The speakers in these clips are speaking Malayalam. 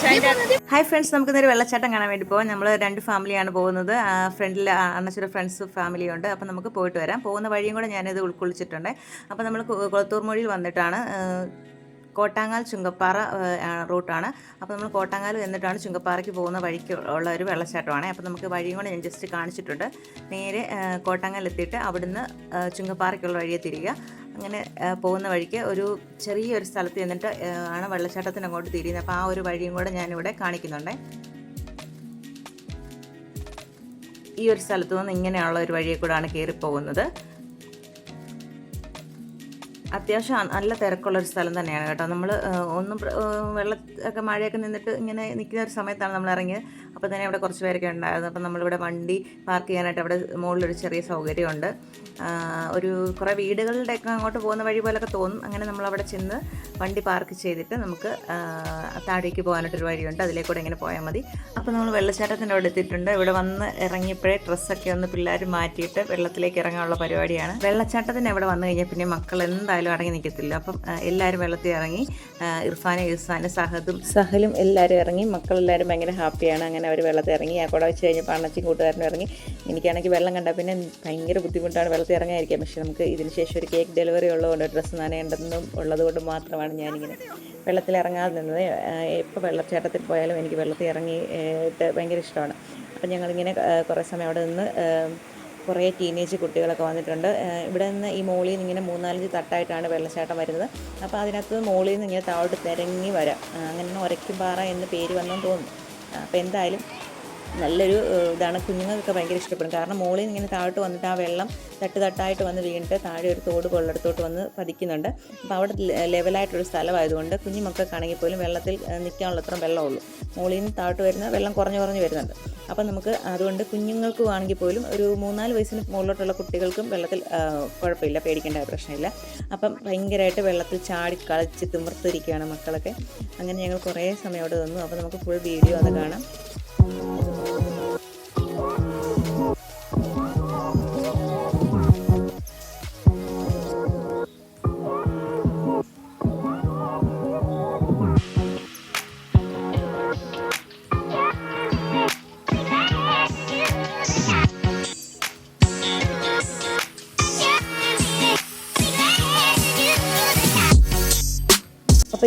ഹായ് ഫ്രണ്ട്സ് നമുക്ക് ഇന്നൊരു വെള്ളച്ചാട്ടം കാണാൻ വേണ്ടി പോകാം നമ്മൾ രണ്ട് ഫാമിലിയാണ് പോകുന്നത്. ഫ്രണ്ടിൽ അണ്ണച്ചൊരു ഫ്രണ്ട്സ് ഫാമിലി ഉണ്ട് അപ്പോൾ നമുക്ക് പോയിട്ട് വരാം. പോകുന്ന വഴിയും കൂടെ ഞാനിത് ഉൾക്കൊള്ളിച്ചിട്ടുണ്ട്. അപ്പോൾ നമ്മൾ കുളത്തൂർ മൊഴിയിൽ വന്നിട്ടാണ് കോട്ടാങ്ങാൽ ചുങ്കപ്പാറ റൂട്ടാണ്. അപ്പോൾ നമ്മൾ കോട്ടാങ്ങാൽ എന്നിട്ടാണ് ചുങ്കപ്പാറയ്ക്ക് പോകുന്ന വഴിക്ക് ഉള്ള ഒരു വെള്ളച്ചാട്ടമാണ്. അപ്പോൾ നമുക്ക് വഴിയും കൂടെ ഞാൻ ജസ്റ്റ് കാണിച്ചിട്ടുണ്ട്. നേരെ കോട്ടാങ്ങാൽ എത്തിയിട്ട് അവിടുന്ന് ചുങ്കപ്പാറയ്ക്കുള്ള വഴിയെ തിരിയുക അങ്ങനെ പോകുന്ന വഴിക്ക് ഒരു ചെറിയൊരു സ്ഥലത്ത് ചെന്നിട്ട് ആണ് വെള്ളച്ചാട്ടത്തിന് അങ്ങോട്ട് തിരിയുന്നത്. അപ്പോൾ ആ ഒരു വഴിയും കൂടെ ഞാനിവിടെ കാണിക്കുന്നുണ്ട്. ഈ ഒരു സ്ഥലത്തു നിന്ന് ഇങ്ങനെയുള്ള ഒരു വഴിയെ കൂടെയാണ് കയറി പോകുന്നത് അത്യാവശ്യം നല്ല തിരക്കുള്ള ഒരു സ്ഥലം തന്നെയാണ് കേട്ടോ. നമ്മൾ ഒന്നും വെള്ളത്തൊക്കെ മഴയൊക്കെ നിന്നിട്ട് ഇങ്ങനെ നിൽക്കുന്ന ഒരു സമയത്താണ് നമ്മൾ ഇറങ്ങിയത്. അപ്പോൾ തന്നെ അവിടെ കുറച്ച് പേരൊക്കെ ഉണ്ടായിരുന്നു. അപ്പം നമ്മളിവിടെ വണ്ടി പാർക്ക് ചെയ്യാനായിട്ട് അവിടെ മുകളിലൊരു ചെറിയ സൗകര്യമുണ്ട്. ഒരു കുറേ വീടുകളുടെയൊക്കെ അങ്ങോട്ട് പോകുന്ന വഴി പോലൊക്കെ തോന്നും. അങ്ങനെ നമ്മൾ അവിടെ ചെന്ന് വണ്ടി പാർക്ക് ചെയ്തിട്ട് നമുക്ക് താഴേക്ക് പോകാനായിട്ടൊരു വഴിയുണ്ട്. അതിലേക്കൂടെ ഇങ്ങനെ പോയാൽ മതി. അപ്പോൾ നമ്മൾ വെള്ളച്ചാട്ടത്തിന്റെ അവിടെ എത്തിയിട്ടുണ്ട്. ഇവിടെ വന്ന് ഇറങ്ങിയപ്പോഴേ ഡ്രസ്സൊക്കെ ഒന്ന് പിള്ളേർ മാറ്റിയിട്ട് വെള്ളത്തിലേക്ക് ഇറങ്ങാനുള്ള പരിപാടിയാണ്. വെള്ളച്ചാട്ടത്തിന് അവിടെ വന്നു കഴിഞ്ഞാൽ പിന്നെ മക്കൾ എന്തായാലും അടങ്ങി നിൽക്കത്തില്ല അപ്പം എല്ലാവരും വെള്ളത്തിൽ ഇറങ്ങി ഇർഫാനെ ഇർഫാനും സഹദും സഹലും എല്ലാവരും ഇറങ്ങി. മക്കളെല്ലാവരും ഭയങ്കര ഹാപ്പിയാണ്. അങ്ങനെ അവർ വെള്ളത്തിൽ ഇറങ്ങി. ആ കൂടെ വെച്ച് കഴിഞ്ഞപ്പോൾ അണച്ചും കൂട്ടുകാരനും ഇറങ്ങി. എനിക്കാണെങ്കിൽ വെള്ളം കണ്ടാൽ പിന്നെ ഭയങ്കര ബുദ്ധിമുട്ടാണ് വെള്ളത്തിൽ ഇറങ്ങാതിരിക്കാൻ. പക്ഷേ നമുക്ക് ഇതിന് ശേഷം ഒരു കേക്ക് ഡെലിവറി ഉള്ളതുകൊണ്ട് ഡ്രസ്സ് നനയേണ്ടതെന്നും ഉള്ളതുകൊണ്ട് മാത്രമാണ് ഞാനിങ്ങനെ വെള്ളത്തിൽ ഇറങ്ങാതെ നിന്നത്. എപ്പോൾ വെള്ളച്ചാട്ടത്തിൽ പോയാലും എനിക്ക് വെള്ളത്തിൽ ഇറങ്ങിയിട്ട് ഭയങ്കര ഇഷ്ടമാണ്. അപ്പം ഞങ്ങളിങ്ങനെ കുറേ സമയം അവിടെ നിന്ന് കുറേ ടീനേജ് കുട്ടികളൊക്കെ വന്നിട്ടുണ്ട്. ഇവിടെ നിന്ന് ഈ മോളിൽ നിന്ന് ഇങ്ങനെ മൂന്നാലഞ്ച് തട്ടായിട്ടാണ് വെള്ളച്ചാട്ടം വരുന്നത്. അപ്പോൾ അതിനകത്ത് മോളിൽ നിന്ന് ഇങ്ങനെ താഴോട്ട് തിരങ്ങി വരാം. അങ്ങനെ അങ്ങനെ ഒരയ്ക്കുംപാറ എന്ന് പേര് വന്നെന്ന് തോന്നുന്നു. അപ്പോൾ എന്തായാലും നല്ലൊരു ഇതാണ്. കുഞ്ഞുങ്ങൾക്കൊക്കെ ഭയങ്കര ഇഷ്ടപ്പെടും. കാരണം മോളിൽ നിന്ന് ഇങ്ങനെ താഴോട്ട് വന്നിട്ട് ആ വെള്ളം തട്ട് തട്ടായിട്ട് വന്ന് വീണിട്ട് താഴെ ഒരു തോട് കൊള്ളടത്തോട്ട് വന്ന് പതിക്കുന്നുണ്ട്. അപ്പോൾ അവിടെ ലെവലായിട്ടൊരു സ്ഥലമായതുകൊണ്ട് കുഞ്ഞു മക്കൾക്കാണെങ്കിൽ പോലും വെള്ളത്തിൽ നിൽക്കാനുള്ള അത്ര വെള്ളമുള്ളൂ. മോളിൽ നിന്ന് താഴോട്ട് വരുന്ന വെള്ളം കുറഞ്ഞു കുറഞ്ഞ് വരുന്നുണ്ട്. അപ്പം നമുക്ക് അതുകൊണ്ട് കുഞ്ഞുങ്ങൾക്കും ആണെങ്കിൽ പോലും ഒരു മൂന്നാൽ വയസ്സിന് മുകളിലോട്ടുള്ള കുട്ടികൾക്കും വെള്ളത്തിൽ കുഴപ്പമില്ല. പേടിക്കേണ്ട പ്രശ്നമില്ല. അപ്പം ഭയങ്കരമായിട്ട് വെള്ളത്തിൽ ചാടി കളിച്ച് തിമിർത്തിരിക്കുകയാണ് മക്കളൊക്കെ. അങ്ങനെ ഞങ്ങൾ കുറേ സമയം അവിടെ നിന്നു. അപ്പോൾ നമുക്ക് ഫുൾ വീഡിയോ അത് കാണാം.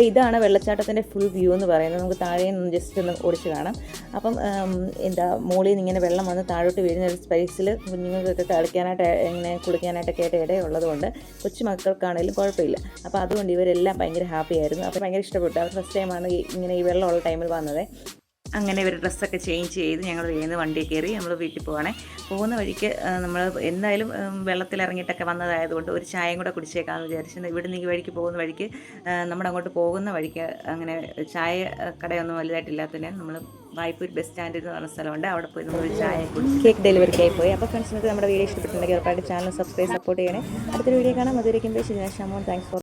അപ്പോൾ ഇതാണ് വെള്ളച്ചാട്ടത്തിന്റെ ഫുൾ വ്യൂ എന്ന് പറയുന്നത്. നമുക്ക് താഴെ നിന്ന് ജസ്റ്റ് ഒന്ന് ഓടിച്ച് കാണാം. അപ്പം എന്താ മുകളിൽ നിന്ന് ഇങ്ങനെ വെള്ളം വന്ന് താഴോട്ട് വീഴുന്ന ഒരു സ്പേസിൽ കുഞ്ഞുങ്ങൾക്കൊക്കെ കളിക്കാനായിട്ട് ഇങ്ങനെ കുളിക്കാനായിട്ടൊക്കെ ആയിട്ട് ഇടയുള്ളതുകൊണ്ട് കൊച്ചു മക്കൾക്കാണെങ്കിലും കുഴപ്പമില്ല. അപ്പോൾ അതുകൊണ്ട് ഇവരെല്ലാം ഭയങ്കര ഹാപ്പി ആയിരുന്നു. അപ്പോൾ ഭയങ്കര ഇഷ്ടപ്പെട്ടു. അവർ ഫസ്റ്റ് ടൈമാണ് ഇങ്ങനെ ഈ വെള്ളമുള്ള ടൈമിൽ വന്നത്. അങ്ങനെ ഇവർ ഡ്രസ്സൊക്കെ ചേഞ്ച് ചെയ്ത് ഞങ്ങൾ വേഗം വണ്ടി കയറി നമ്മൾ വീട്ടിൽ പോവാണേ. പോകുന്ന വഴിക്ക് നമ്മൾ എന്തായാലും വെള്ളത്തിലിറങ്ങിയിട്ടൊക്കെ വന്നതായതുകൊണ്ട് ഒരു ചായയും കൂടെ കുടിച്ചേക്കാമെന്ന് വിചാരിച്ചു ഇവിടുന്ന് ഈ വഴിക്ക് പോകുന്ന വഴിക്ക് നമ്മുടെ അങ്ങോട്ട് പോകുന്ന വഴിക്ക് അങ്ങനെ ചായ കടയൊന്നും വലുതായിട്ടില്ലാത്തതിനാൽ നമ്മൾ വായ്പൂർ ബസ് സ്റ്റാൻഡ് എന്ന് പറഞ്ഞ സ്ഥലമുണ്ട്. അവിടെ പോയി നമ്മൾ ഒരു ചായ കേക്ക് കേക്ക് ഡെലിവറിക്കായി പോയി. അപ്പോൾ ഫ്രണ്ട്സിനൊക്കെ നമ്മുടെ വീഡിയോ ഇഷ്ടപ്പെട്ടിട്ടുണ്ടെങ്കിൽ ഉറപ്പായിട്ട് ചാനൽ സബ്സ്ക്രൈബ് സപ്പോർട്ട് ചെയ്യണേ. അടുത്തൊരു വീഡിയോ കാണാം. അതുവരെയും ശരി ഷമോൻ താങ്ക്സ് ഫോർ